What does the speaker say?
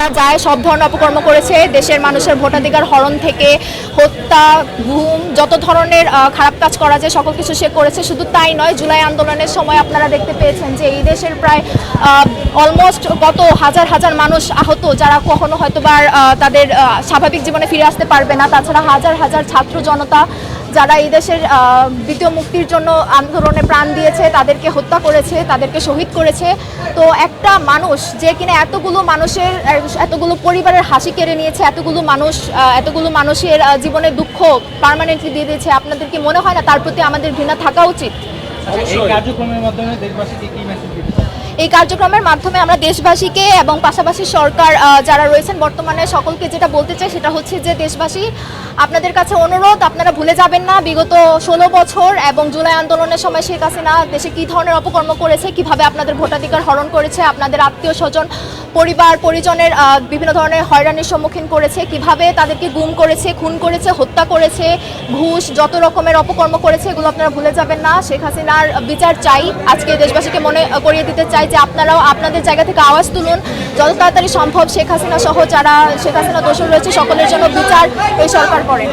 জানা যায়, সব ধরনের অপকর্ম করেছে। দেশের মানুষের ভোটাধিকার হরণ থেকে হত্যা ঘুম যত ধরনের খারাপ কাজ করা যায়, সকল কিছু সে করেছে। শুধু তাই নয়, জুলাই আন্দোলনের সময় আপনারা দেখতে পেয়েছেন যে এই দেশের প্রায় অলমোস্ট কত হাজার হাজার মানুষ আহত, যারা কখনো হয়তো বা তাদের স্বাভাবিক জীবনে ফিরে আসতে পারবে না। তাছাড়া হাজার হাজার ছাত্র জনতা যারা এই দেশের দ্বিতীয় মুক্তির জন্য আন্দোলনে প্রাণ দিয়েছে তাদেরকে হত্যা করেছে তাদেরকে শহীদ করেছে তো একটা মানুষ যে কিনা এতগুলো মানুষের এতগুলো পরিবারের হাসি কেড়ে নিয়েছে এতগুলো মানুষ এতগুলো মানুষের আহ, জীবনের দুঃখ পার্মানেন্টলি দিয়ে দিয়েছে আপনাদের কি মনে হয় না তার প্রতি আমাদের ঘৃণা থাকা উচিত চান? এই কার্যক্রমের মাধ্যমে আমরা দেশবাসীকে এবং পাশাপাশি সরকার যারা রয়েছেন বর্তমানে সকলকে যেটা বলতে চাই সেটা হচ্ছে যে দেশবাসী, আপনাদের কাছে অনুরোধ, আপনারা ভুলে যাবেন না বিগত ষোলো বছর এবং জুলাই আন্দোলনের সময় শেখ হাসিনা দেশে কী ধরনের অপকর্ম করেছে, কীভাবে আপনাদের ভোটাধিকার হরণ করেছে, আপনাদের আত্মীয় স্বজন পরিবার, পরিজনের বিভিন্ন ধরনের হয়রানির সম্মুখীন করেছে। কীভাবে তাদেরকে গুম করেছে, খুন করেছে, হত্যা করেছে, ঘুষ, যত রকমের অপকর্ম করেছে, এগুলো আপনারা ভুলে যাবেন না। শেখ হাসিনার বিচার চাই। আজকে দেশবাসীকে মনে করিয়ে দিতে চাই যে আপনারাও আপনাদের জায়গা থেকে আওয়াজ তুলুন। যত তাড়াতাড়ি সম্ভব শেখ হাসিনা সহ যারা শেখ হাসিনা দোষী রয়েছে, সকলের জন্য বিচার এই সরকার করে।